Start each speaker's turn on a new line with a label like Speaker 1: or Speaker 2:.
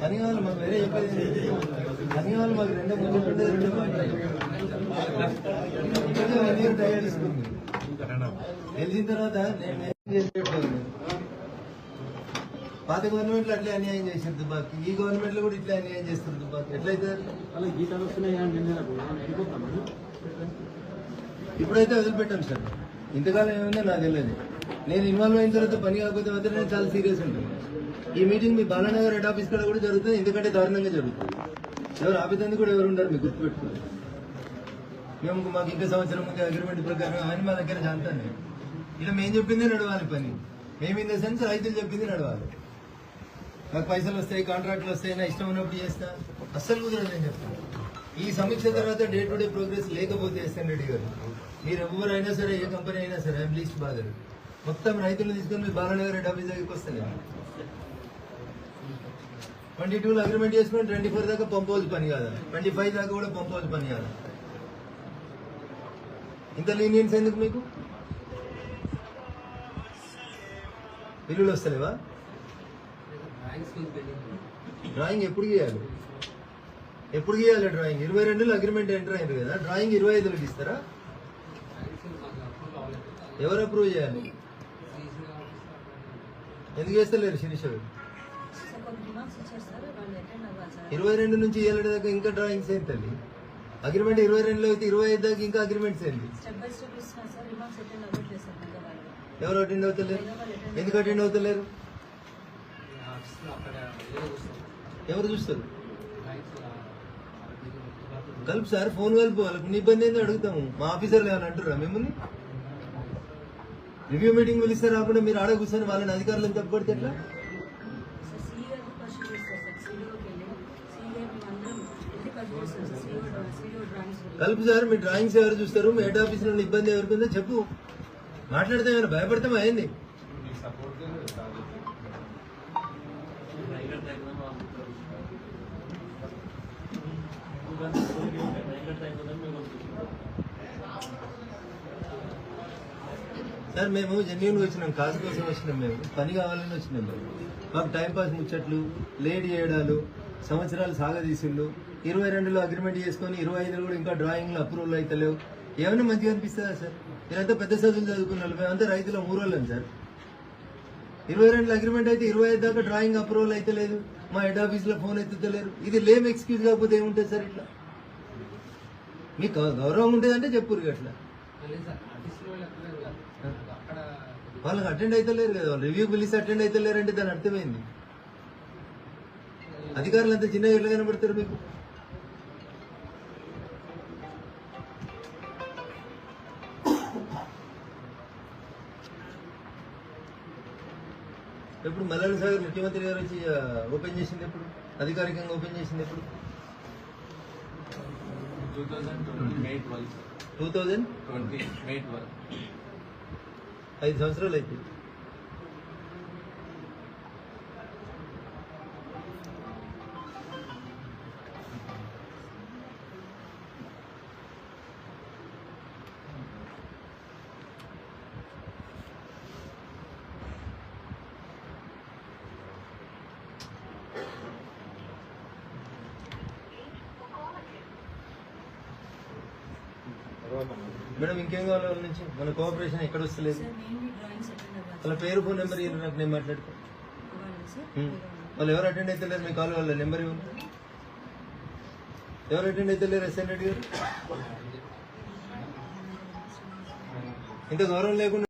Speaker 1: పని మాకు వేరే చెప్పేది? పని కావాలి మాకు రెండో ఉండేది రెండో టైం తీసుకుంది. తెలిసిన తర్వాత. పాత గవర్నమెంట్లో అట్లే అన్యాయం చేసారు దుబాకి. ఈ గవర్నమెంట్లో కూడా ఇట్లా అన్యాయం చేస్తారు దుబాకి. ఎట్లయితే? ఇప్పుడైతే వదిలిపెట్టాను సార్. ఇంతకాలం ఏమైందో? నాకు తెలియదు. నేను ఇన్వాల్వ్ అయిన తర్వాత పని కాకపోతే మాత్రం నేను చాలా సీరియస్ ఉంటాను ఈ మీటింగ్ మీ బాలానగర్ హెడ్ ఆఫీస్ కూడా కూడా జరుగుతుంది ఎందుకంటే దారుణంగా జరుగుతుంది. ఎవరు ఆపేదందుకు కూడా ఎవరు ఉండరు మీకు గుర్తుపెట్టుకోండి. మేము మాకు ఇంకా సంవత్సరం ముందు అగ్రిమెంట్ ప్రకారం ఆయన మా దగ్గర జాంతాను ఇలా మేము చెప్పిందే నడవాలి పని. మేము ఇన్ ద సెన్స్ రైతులు చెప్పింది నడవాలి. నాకు పైసలు వస్తాయి కాంట్రాక్ట్లు వస్తాయి నా ఇష్టం ఉన్నప్పుడు చేస్తా. అస్సలు కుదరదు నేను చెప్తాను ఈ సమీక్ష తర్వాత డే టు డే ప్రోగ్రెస్ లేకపోతే ఎస్ఎన్ రెడ్డి గారు. మీరు ఎవరైనా సరే ఏ కంపెనీ అయినా సరే ఐఎమ్ లీస్ట్ బాధలు మొత్తం రైతులను తీసుకొని మీ బాలనగర్ హెడ్ ఆఫీస్ దగ్గరికి వస్తాను ట్వంటీ టూలో అగ్రిమెంట్ చేసుకుని ట్వంటీ ఫోర్ దాకా పంపవలసి పని కాదా. ట్వంటీ ఫైవ్ దాకా కూడా పంపవచ్చు పని కాదా. ఇంత లీనియన్స్ ఎందుకు మీకు? బిల్లులు వస్తలేవా? డ్రాయింగ్ ఎప్పుడు గీయాలి? ఎప్పుడు గీయాలి డ్రాయింగ్? ఇరవై రెండులో అగ్రిమెంట్ ఎంటర్ అయింది కదా డ్రాయింగ్ ఇరవై ఐదులోకి ఇస్తారా? ఎవరు అప్రూవ్ చేయాలి? ఎందుకు చేస్తలేరు శిరీష? ఇరవై రెండు నుంచి ఏళ్ళ దాకా ఇంకా డ్రాయింగ్స్ ఏంటి తల్లి? అగ్రిమెంట్ ఇరవై రెండులో అయితే ఇరవై ఐదు దాకా ఇంకా అగ్రిమెంట్స్ ఏంటి?
Speaker 2: అటెండ్
Speaker 1: ఎవరు అటెండ్ అవుతలేరు? ఎందుకు అటెండ్ అవుతలేరు? ఎవరు చూస్తారు? కలుపు సార్ ఫోన్ కలుపు వాళ్ళకి మీ ఇబ్బంది ఏందో అడుగుతాము. మా ఆఫీసర్లు ఏమైనా అంటురా మిమ్మల్ని? రివ్యూ మీటింగ్ పిలిస్తే రాకుండా మీరు ఆడ కూర్చొని వాళ్ళని అధికారులను తప్పబడితే ఎట్లా? కలుపు సార్ మీ డ్రాయింగ్స్ ఎవరు చూస్తారు? మీ హెడ్ ఆఫీస్ నుండి ఇబ్బంది ఎవరికిందో చెప్పు. మాట్లాడితే ఏమైనా? భయపడతాం అయింది సార్ మేము జెన్యున్ వచ్చినాం. కాజు కోసం వచ్చినాం మేము. పని కావాలని వచ్చినాం మేము. మాకు టైంపాస్ ముచ్చట్లు లేట్ చేయడాలు సంవత్సరాలు సాగదీసుళ్ళు ఇరవై రెండులో అగ్రిమెంట్ చేసుకొని ఇరవై ఐదులో కూడా ఇంకా డ్రాయింగ్లు అప్రూవల్ అయితే లేవు. ఏమైనా మంచిగా అనిపిస్తుందా సార్? మీరంతా పెద్ద చదువులు చదువుకున్నారు మేమంతా రైతుల మూరోళ్ళం సార్. ఇరవై రెండులో అగ్రిమెంట్ అయితే ఇరవై ఐదు దాకా డ్రాయింగ్ అప్రూవల్ అయితే లేదు. మా హెడ్ ఆఫీస్లో ఫోన్ ఎత్తుతలేరు ఇది లేమ్ ఎక్స్క్యూజ్ కాకపోతే ఏముంటుంది సార్ ఇట్లా? మీకు గౌరవం ఉంటుందంటే చెప్పురు అట్లా. వాళ్ళకి అటెండ్ అయితే లేరు కదా వాళ్ళు రివ్యూ పిలిచి అటెండ్ అయితే లేరంటే దాని అర్థమైంది. అధికారులు అంత చిన్నగా ఎట్లా కనబడతారు మీకు? ఎప్పుడు మల్లెల సాగర్ ముఖ్యమంత్రి గారు వచ్చి ఓపెన్ చేసింది ఎప్పుడు? అధికారికంగా ఓపెన్ చేసింది ఎప్పుడు?
Speaker 3: టూ థౌజండ్
Speaker 1: ఐదు సంవత్సరాలు అయితే. మేడం ఇంకేం కావాలి వాళ్ళ నుంచి? మన కోఆపరేషన్ ఎక్కడ వస్తలేదు? వాళ్ళ పేరు ఫోన్ నెంబర్ ఇవ్వండి నాకు నేను మాట్లాడుకో. వాళ్ళు ఎవరు అటెండ్ అయితే లేరు మీ కాల్ వాళ్ళ నెంబర్ ఇవ్వండి. ఎవరు అటెండ్ అయితే లేరు ఎస్ఎన్ రెడ్డి గారు? ఇంత గౌరవం లేకుండా